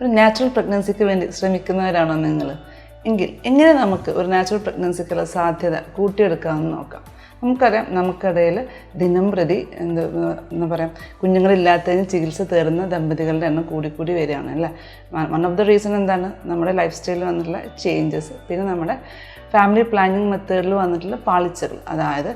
ഒരു നാച്ചുറൽ പ്രഗ്നൻസിക്ക് വേണ്ടി ശ്രമിക്കുന്നവരാണോ നിങ്ങൾ? എങ്കിൽ എങ്ങനെ നമുക്ക് ഒരു നാച്ചുറൽ പ്രഗ്നൻസിക്കുള്ള സാധ്യത കൂട്ടിയെടുക്കാമെന്ന് നോക്കാം. നമുക്കറിയാം നമുക്കിടയിൽ ദിനം പ്രതി എന്താ എന്താ പറയുക കുഞ്ഞുങ്ങളില്ലാത്തതിന് ചികിത്സ തേടുന്ന ദമ്പതികളുടെ എണ്ണം കൂടിക്കൂടി വരികയാണ് അല്ലേ? വൺ ഓഫ് ദ റീസൺ എന്താണ്? നമ്മുടെ ലൈഫ് സ്റ്റൈലിൽ വന്നിട്ടുള്ള ചേഞ്ചസ് പിന്നെ നമ്മുടെ ഫാമിലി പ്ലാനിങ് മെത്തേഡിൽ വന്നിട്ടുള്ള പാളിച്ചകൾ അതായത്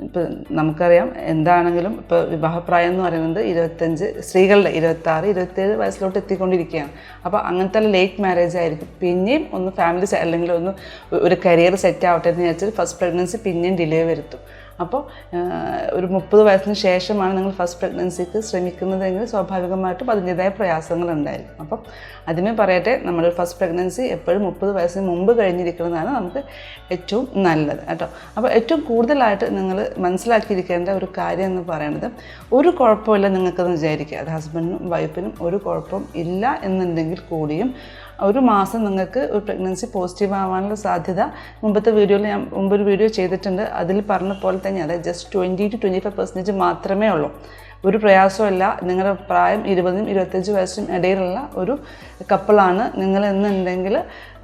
ഇപ്പോൾ നമുക്കറിയാം എന്താണെങ്കിലും ഇപ്പോൾ വിവാഹപ്രായം എന്ന് പറയുന്നത് ഇരുപത്തഞ്ച് സ്ത്രീകളുടെ ഇരുപത്താറ് ഇരുപത്തേഴ് വയസ്സിലോട്ട് എത്തിക്കൊണ്ടിരിക്കുകയാണ്. അപ്പോൾ അങ്ങനത്തെ ലേറ്റ് മാരേജ് ആയിരിക്കും. പിന്നെയും ഒന്ന് ഫാമിലി അല്ലെങ്കിൽ ഒന്ന് ഒരു കരിയർ സെറ്റ് ആവട്ടെ എന്ന് വിചാരിച്ചാൽ ഫസ്റ്റ് പ്രഗ്നൻസി പിന്നെയും ഡിലേ വരുത്തും. അപ്പോൾ ഒരു മുപ്പത് വയസ്സിന് ശേഷമാണ് നിങ്ങൾ ഫസ്റ്റ് പ്രഗ്നൻസിക്ക് ശ്രമിക്കുന്നതെങ്കിൽ സ്വാഭാവികമായിട്ടും അതിന്റെതായ പ്രയാസങ്ങൾ ഉണ്ടായിരിക്കും. അപ്പം ആദ്യമേ പറയട്ടെ നമ്മൾ ഫസ്റ്റ് പ്രഗ്നൻസി എപ്പോഴും മുപ്പത് വയസ്സിന് മുമ്പ് കഴിഞ്ഞിരിക്കുന്നതാണ് നമുക്ക് ഏറ്റവും നല്ലത് കേട്ടോ. അപ്പോൾ ഏറ്റവും കൂടുതലായിട്ട് നിങ്ങൾ മനസ്സിലാക്കിയിരിക്കേണ്ട ഒരു കാര്യം എന്ന് പറയുന്നത് ഒരു കുഴപ്പമില്ല നിങ്ങൾക്കെന്ന് വിചാരിക്കുക. അത് ഹസ്ബൻഡിനും വൈഫിനും ഒരു കുഴപ്പം ഇല്ല എന്നുണ്ടെങ്കിൽ കൂടിയും ഒരു മാസം നിങ്ങൾക്ക് ഒരു പ്രഗ്നൻസി പോസിറ്റീവ് ആവാനുള്ള സാധ്യത. മുമ്പത്തെ വീഡിയോയിൽ ഞാൻ മുമ്പൊരു വീഡിയോ ചെയ്തിട്ടുണ്ട്. അതിൽ പറഞ്ഞ പോലെ തന്നെ അതായത് just twenty two twenty five percentage മാത്രമേ ഉള്ളൂ. ഒരു പ്രയാസമല്ല നിങ്ങളുടെ പ്രായം ഇരുപതും ഇരുപത്തഞ്ച് വയസ്സിനും ഇടയിലുള്ള ഒരു കപ്പിളാണ് നിങ്ങൾ എന്നുണ്ടെങ്കിൽ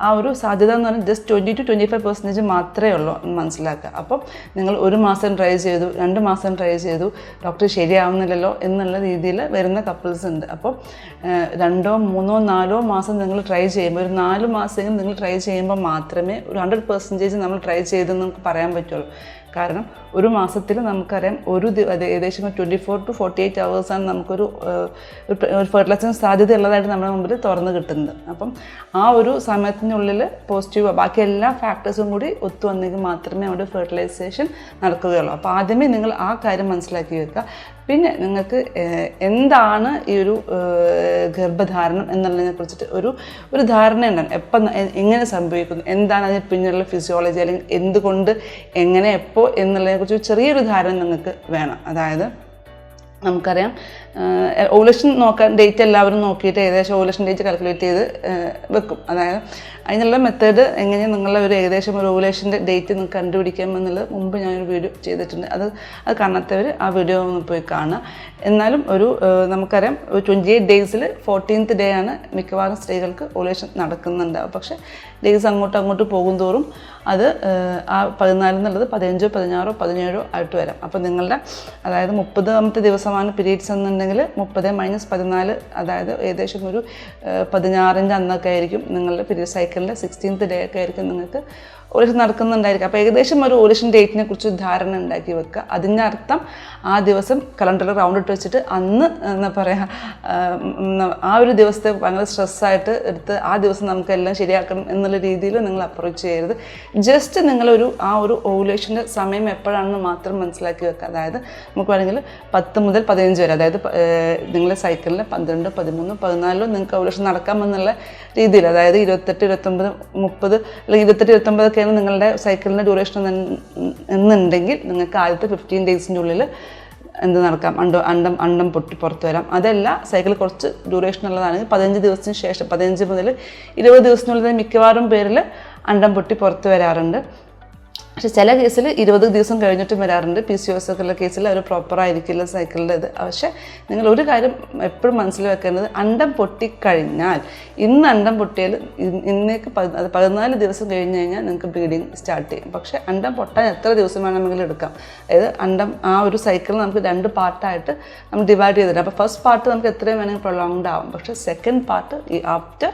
ആ ഒരു സാധ്യത എന്ന് പറഞ്ഞാൽ just twenty two twenty five percentage മാത്രമേ ഉള്ളൂ എന്ന് മനസ്സിലാക്കുക. അപ്പം നിങ്ങൾ ഒരു മാസം ട്രൈ ചെയ്തു രണ്ട് മാസം ട്രൈ ചെയ്തു ഡോക്ടർ ശരിയാവുന്നില്ലല്ലോ എന്നുള്ള രീതിയിൽ വരുന്ന കപ്പിൾസ് ഉണ്ട്. അപ്പം രണ്ടോ മൂന്നോ നാലോ മാസം നിങ്ങൾ ട്രൈ ചെയ്യുമ്പോൾ ഒരു നാല് മാസമെങ്കിലും നിങ്ങൾ ട്രൈ ചെയ്യുമ്പോൾ മാത്രമേ ഒരു ഹൺഡ്രഡ് പെർസെന്റേജ് നമ്മൾ ട്രൈ ചെയ്തെന്ന് നമുക്ക് പറയാൻ പറ്റുള്ളൂ. കാരണം ഒരു മാസത്തിൽ നമുക്കറിയാം ഒരു ഏകദേശം twenty four to forty eight അവേഴ്സാണ് നമുക്കൊരു ഒരു ഫെർട്ടിലൈസേഷൻ സാധ്യത ഉള്ളതായിട്ട് നമ്മുടെ മുമ്പിൽ തുറന്ന് കിട്ടുന്നത്. അപ്പം ആ ഒരു സമയത്തിനുള്ളിൽ പോസിറ്റീവ് ബാക്കി എല്ലാ ഫാക്ടേഴ്സും കൂടി ഒത്തു വന്നെങ്കിൽ മാത്രമേ അവിടെ ഫെർട്ടിലൈസേഷൻ നടക്കുകയുള്ളൂ. അപ്പോൾ ആദ്യമേ നിങ്ങൾ ആ കാര്യം മനസ്സിലാക്കി വെക്കുക. പിന്നെ നിങ്ങൾക്ക് എന്താണ് ഈ ഒരു ഗർഭധാരണം എന്നുള്ളതിനെ കുറിച്ചിട്ട് ഒരു ഒരു ധാരണ ഉണ്ടാകും. എപ്പം എങ്ങനെ സംഭവിക്കുന്നു? എന്താണ് അതിന് പിന്നിലുള്ള ഫിസിയോളജി അല്ലെങ്കിൽ എന്തുകൊണ്ട് എങ്ങനെ എപ്പോൾ എന്നുള്ളതിനെക്കുറിച്ച് ചെറിയൊരു ധാരണ നിങ്ങൾക്ക് വേണം. അതായത് നമുക്കറിയാം ഓവുലേഷൻ നോക്കാൻ ഡേറ്റ് എല്ലാവരും നോക്കിയിട്ട് ഏകദേശം ഓവുലേഷൻ ഡേറ്റ് കാൽക്കുലേറ്റ് ചെയ്ത് വെക്കും. അതായത് അതിനുള്ള മെത്തേഡ് എങ്ങനെയാണ് നിങ്ങളുടെ ഒരു ഏകദേശം ഒരു ഓവുലേഷന്റെ ഡേറ്റ് നിങ്ങൾക്ക് കണ്ടുപിടിക്കാം എന്നുള്ളത് മുമ്പ് ഞാനൊരു വീഡിയോ ചെയ്തിട്ടുണ്ട്. അത് അത് കാണാത്തവർ ആ വീഡിയോ ഒന്ന് പോയി കാണുക. എന്നാലും ഒരു നമുക്കറിയാം ഒരു ട്വന്റി എയ്റ്റ് ഡേയ്സിൽ ഫോർട്ടീൻത്ത് ഡേ ആണ് മിക്കവാറും സ്ത്രീകൾക്ക് ഓവുലേഷൻ നടക്കുന്നുണ്ടാവും പക്ഷേ ഡേയ്സ് അങ്ങോട്ടും അങ്ങോട്ട് പോകും തോറും അത് ആ പതിനാല് എന്നുള്ളത് പതിനഞ്ചോ പതിനാറോ പതിനേഴോ ആയിട്ട് വരാം. അപ്പോൾ നിങ്ങളുടെ അതായത് മുപ്പതാമത്തെ ദിവസമാണ് പീരീഡ്സ് എന്നുണ്ടെങ്കിൽ മുപ്പത് മൈനസ് പതിനാല് അതായത് ഏകദേശം ഒരു പതിനാറിന്റെ അന്നൊക്കെ ആയിരിക്കും നിങ്ങളുടെ പീരീഡ് സൈക്കിളിന്റെ സിക്സ്റ്റീൻത്ത് ഡേ ഒക്കെ ആയിരിക്കും നിങ്ങൾക്ക് ഓഡിഷൻ നടക്കുന്നുണ്ടായിരിക്കും. അപ്പോൾ ഏകദേശം ഒരു ഓഡിഷൻ ഡേറ്റിനെ കുറിച്ച് ധാരണ ഉണ്ടാക്കി വെക്കുക. അതിന്റെ അർത്ഥം ആ ദിവസം കലണ്ടറിൽ റൗണ്ട് ഇട്ട് വെച്ചിട്ട് അന്ന് എന്താ പറയുക ആ ഒരു ദിവസത്തെ ഭയങ്കര സ്ട്രെസ്സായിട്ട് എടുത്ത് ആ ദിവസം നമുക്ക് എല്ലാം ശരിയാക്കണം എന്നുള്ള രീതിയിൽ നിങ്ങൾ അപ്രോച്ച് ചെയ്യരുത്. ജസ്റ്റ് നിങ്ങളൊരു ആ ഒരു ഓവുലേഷന്റെ സമയം എപ്പോഴാണെന്ന് മാത്രം മനസ്സിലാക്കി വെക്കുക. അതായത് നമുക്ക് വേണമെങ്കിൽ പത്ത് മുതൽ പതിനഞ്ച് വരെ അതായത് നിങ്ങളുടെ സൈക്കിളിൽ പന്ത്രണ്ട് പതിമൂന്ന് പതിനാലിലോ നിങ്ങൾക്ക് ഓവുലേഷൻ നടക്കാമെന്നുള്ള രീതിയിൽ അതായത് ഇരുപത്തെട്ട് ഇരുപത്തൊമ്പത് മുപ്പത് അല്ലെങ്കിൽ ഇരുപത്തെട്ട് ഇരുപത്തൊമ്പതൊക്കെയാണ് നിങ്ങളുടെ സൈക്കിളിന്റെ ഡ്യൂറേഷൻ എന്നുണ്ടെങ്കിൽ നിങ്ങൾക്ക് ആദ്യത്തെ ഫിഫ്റ്റീൻ ഡേയ്സിന്റെ ഉള്ളിൽ എന്ത് നടക്കാം? അണ്ടം അണ്ടം അണ്ടം പൊട്ടി പുറത്ത് വരാം. അതല്ല സൈക്കിൾ കുറച്ച് ഡ്യൂറേഷൻ ഉള്ളതാണെങ്കിൽ പതിനഞ്ച് ദിവസത്തിന് ശേഷം പതിനഞ്ച് മുതൽ ഇരുപത് ദിവസത്തിനുള്ളിൽ മിക്കവാറും പേരിൽ അണ്ടം പൊട്ടി പുറത്ത് വരാറുണ്ട്. പക്ഷെ ചില കേസിൽ ഇരുപത് ദിവസം കഴിഞ്ഞിട്ടും വരാറുണ്ട്. പി സി ഒസ് ഒക്കെ ഉള്ള കേസിൽ അവർ പ്രോപ്പർ ആയിരിക്കില്ല സൈക്കിളിന്റെ ഇത്. പക്ഷേ നിങ്ങൾ ഒരു കാര്യം എപ്പോഴും മനസ്സിൽ വെക്കേണ്ടത് അണ്ടം പൊട്ടിക്കഴിഞ്ഞാൽ ഇന്ന് അണ്ടം പൊട്ടിയാൽ ഇന്നേക്ക് പതിനാല് ദിവസം കഴിഞ്ഞ് കഴിഞ്ഞാൽ നിങ്ങൾക്ക് ബ്ലീഡിങ് സ്റ്റാർട്ട് ചെയ്യും. പക്ഷേ അണ്ടം പൊട്ടാൻ എത്ര ദിവസം വേണമെങ്കിലും എടുക്കാം. അതായത് അണ്ടം ആ ഒരു സൈക്കിൾ നമുക്ക് രണ്ട് പാർട്ടായിട്ട് നമ്മൾ ഡിവൈഡ് ചെയ്തിട്ടുണ്ട് അപ്പോൾ ഫസ്റ്റ് പാർട്ട് നമുക്ക് എത്രയും വേണമെങ്കിൽ പ്രൊലോങ്ഡ് ആവും. പക്ഷേ സെക്കൻഡ് പാർട്ട് ഈ ആഫ്റ്റർ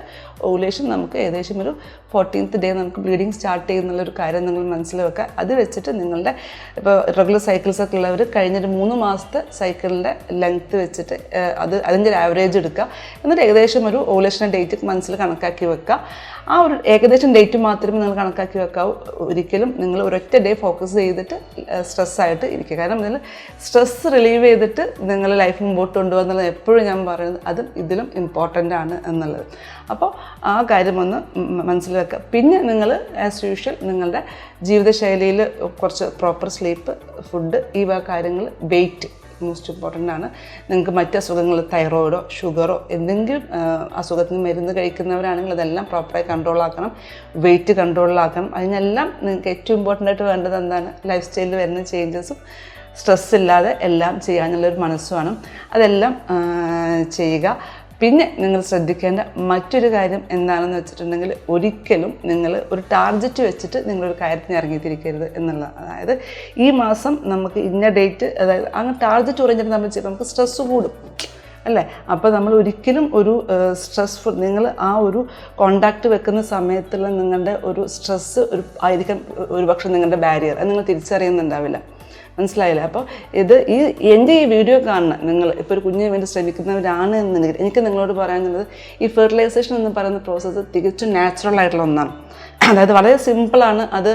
ഓവുലേഷൻ നമുക്ക് ഏകദേശം ഒരു ഫോർട്ടീൻത്ത് ഡേ നമുക്ക് ബ്ലീഡിങ് സ്റ്റാർട്ട് ചെയ്യുന്നുള്ളൊരു കാര്യം നിങ്ങൾ മനസ്സിൽ വെക്കുക അത് വെച്ചിട്ട് നിങ്ങളുടെ ഇപ്പോൾ റെഗുലർ സൈക്കിൾസ് ഒക്കെ ഉള്ളവർ കഴിഞ്ഞൊരു മൂന്ന് മാസത്തെ സൈക്കിളിന്റെ ലെങ്ത്ത് വെച്ചിട്ട് അത് അതിന്റെ ഒരു ആവറേജ് എടുക്കുക. എന്നിട്ട് ഏകദേശം ഒരു ഓവുലേഷൻ ഡേറ്റ് മനസ്സിൽ കണക്കാക്കി വെക്കുക. ആ ഒരു ഏകദേശം ഡേറ്റ് മാത്രമേ നിങ്ങൾ കണക്കാക്കി വെക്കാവൂ. ഒരിക്കലും നിങ്ങൾ ഒരൊറ്റ ഡേ ഫോക്കസ് ചെയ്തിട്ട് സ്ട്രെസ്സായിട്ട് ഇരിക്കുക. കാരണം നിങ്ങൾ സ്ട്രെസ് റിലീവ് ചെയ്തിട്ട് നിങ്ങളുടെ ലൈഫ് മുമ്പോട്ട് കൊണ്ടുപോകുക എന്നുള്ളത് എപ്പോഴും ഞാൻ പറയുന്നത് അതും ഇതിലും ഇമ്പോർട്ടന്റ് ആണ് എന്നുള്ളത്. അപ്പോൾ ആ കാര്യം ഒന്ന് മനസ്സിലാക്കുക. പിന്നെ നിങ്ങൾ ആസ് യൂഷ്വൽ നിങ്ങളുടെ ജീവിതശൈലിയിൽ കുറച്ച് പ്രോപ്പർ സ്ലീപ്പ് ഫുഡ് ഈ കാര്യങ്ങൾ വെയിറ്റ് മോസ്റ്റ് ഇമ്പോർട്ടന്റ് ആണ്. നിങ്ങൾക്ക് മറ്റ് അസുഖങ്ങൾ തൈറോയിഡോ ഷുഗറോ എന്തെങ്കിലും അസുഖത്തിന് മരുന്ന് കഴിക്കുന്നവരാണെങ്കിൽ അതെല്ലാം പ്രോപ്പറായി കൺട്രോളാക്കണം വെയിറ്റ് കൺട്രോളിലാക്കണം അതിനെല്ലാം നിങ്ങൾക്ക് ഏറ്റവും ഇമ്പോർട്ടന്റ് ആയിട്ട് വേണ്ടത് എന്താണ്? ലൈഫ് സ്റ്റൈലിൽ വരുന്ന ചേഞ്ചസും സ്ട്രെസ് ഇല്ലാതെ എല്ലാം ചെയ്യാനുള്ളൊരു മനസ്സുമാണ് അതെല്ലാം ചെയ്യുക. പിന്നെ നിങ്ങൾ ശ്രദ്ധിക്കേണ്ട മറ്റൊരു കാര്യം എന്താണെന്ന് വെച്ചിട്ടുണ്ടെങ്കിൽ ഒരിക്കലും നിങ്ങൾ ഒരു ടാർഗറ്റ് വെച്ചിട്ട് നിങ്ങളൊരു കാര്യത്തിന് ഇറങ്ങിത്തിരിക്കരുത് എന്നുള്ള അതായത് ഈ മാസം നമുക്ക് ഇന്ന ഡേറ്റ് അതായത് അങ്ങ് ടാർഗറ്റ് ഓറിയന്റഡ് നമ്മൾ ചെയ്യുമ്പോൾ നമുക്ക് സ്ട്രെസ്സ് കൂടും. അല്ലേ? അപ്പോൾ നമ്മൾ ഒരിക്കലും ഒരു സ്ട്രെസ്ഫുൾ നിങ്ങൾ ആ ഒരു കോണ്ടാക്റ്റ് വെക്കുന്ന സമയത്തുള്ള നിങ്ങളുടെ ഒരു സ്ട്രെസ്സ് ഒരു ആയിരിക്കാം ഒരു പക്ഷേ നിങ്ങളുടെ ബാരിയർ. അത് നിങ്ങൾ തിരിച്ചറിയുന്നുണ്ടാവില്ല. മനസ്സിലായില്ല? അപ്പോൾ ഇത് ഈ എന്റെ ഈ വീഡിയോ കാണുന്ന നിങ്ങൾ ഇപ്പോൾ ഒരു കുഞ്ഞിന് വേണ്ടി ശ്രമിക്കുന്നവരാണ് എന്നുണ്ടെങ്കിൽ എനിക്ക് നിങ്ങളോട് പറയാനുള്ളത് ഈ ഫെർട്ടിലൈസേഷൻ എന്ന് പറയുന്ന പ്രോസസ്സ് തികച്ചും നാച്ചുറൽ ആയിട്ടുള്ള ഒന്നാണ്. അതായത് വളരെ സിമ്പിളാണ് അത്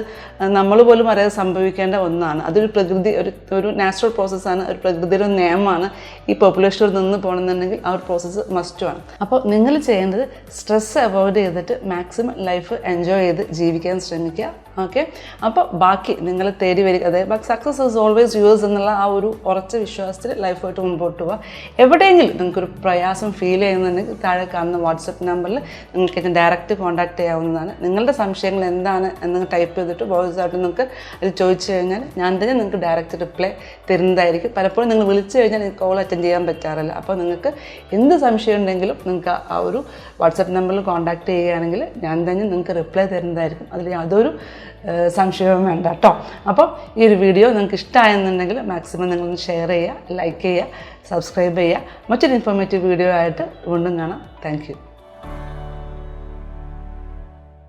നമ്മൾ പോലും അറിയാതെ സംഭവിക്കേണ്ട ഒന്നാണ്. അതൊരു പ്രകൃതി ഒരു ഒരു നാച്ചുറൽ പ്രോസസ്സാണ് ഒരു പ്രകൃതിയുടെ ഒരു നിയമമാണ് ഈ പോപ്പുലേഷനിൽ നിന്ന് പോകണമെന്നുണ്ടെങ്കിൽ ആ ഒരു പ്രോസസ്സ് മസ്റ്റുമാണ് അപ്പോൾ നിങ്ങൾ ചെയ്യേണ്ടത് സ്ട്രെസ് അവോയ്ഡ് ചെയ്തിട്ട് മാക്സിമം ലൈഫ് എൻജോയ് ചെയ്ത് ജീവിക്കാൻ ശ്രമിക്കുക. ഓക്കെ അപ്പോൾ ബാക്കി നിങ്ങൾ തേടി വരിക. അതായത് സക്സസ് ഇസ് ഓൾവേസ് യൂസ് എന്നുള്ള ആ ഒരു ഉറച്ച വിശ്വാസത്തിൽ ലൈഫായിട്ട് മുമ്പോട്ട് പോവുക എവിടെയെങ്കിലും നിങ്ങൾക്കൊരു പ്രയാസം ഫീൽ ചെയ്യുന്നുണ്ടെങ്കിൽ താഴെ കാണുന്ന വാട്സപ്പ് നമ്പറിൽ നിങ്ങൾക്ക് ഡയറക്റ്റ് കോൺടാക്ട് ചെയ്യാവുന്നതാണ്. നിങ്ങളുടെ സംശയങ്ങൾ എന്താണ് എന്ന് ടൈപ്പ് ചെയ്തിട്ട് വോയിസ് ആയിട്ട് നിങ്ങൾക്ക് അത് ചോദിച്ചു കഴിഞ്ഞാൽ ഞാൻ തന്നെ നിങ്ങൾക്ക് ഡയറക്റ്റ് റിപ്ലൈ തരുന്നതായിരിക്കും. പലപ്പോഴും നിങ്ങൾ വിളിച്ചു കഴിഞ്ഞാൽ നിങ്ങൾക്ക് കോൾ അറ്റൻഡ് ചെയ്യാൻ പറ്റാറില്ല. അപ്പോൾ നിങ്ങൾക്ക് എന്ത് സംശയം ഉണ്ടെങ്കിലും നിങ്ങൾക്ക് ആ ഒരു വാട്സപ്പ് നമ്പറിൽ കോൺടാക്റ്റ് ചെയ്യുകയാണെങ്കിൽ ഞാൻ തന്നെ നിങ്ങൾക്ക് റിപ്ലൈ തരുന്നതായിരിക്കും. അതിൽ യാതൊരു സംശയവും വേണ്ട കേട്ടോ അപ്പോൾ ഈ ഒരു വീഡിയോ നിങ്ങൾക്ക് ഇഷ്ടമായെന്നുണ്ടെങ്കിൽ മാക്സിമം നിങ്ങൾ ഷെയർ ചെയ്യുക ലൈക്ക് ചെയ്യുക സബ്സ്ക്രൈബ് ചെയ്യുക. മറ്റൊരു ഇൻഫോർമേറ്റീവ് വീഡിയോ ആയിട്ട് വീണ്ടും കാണാം. താങ്ക്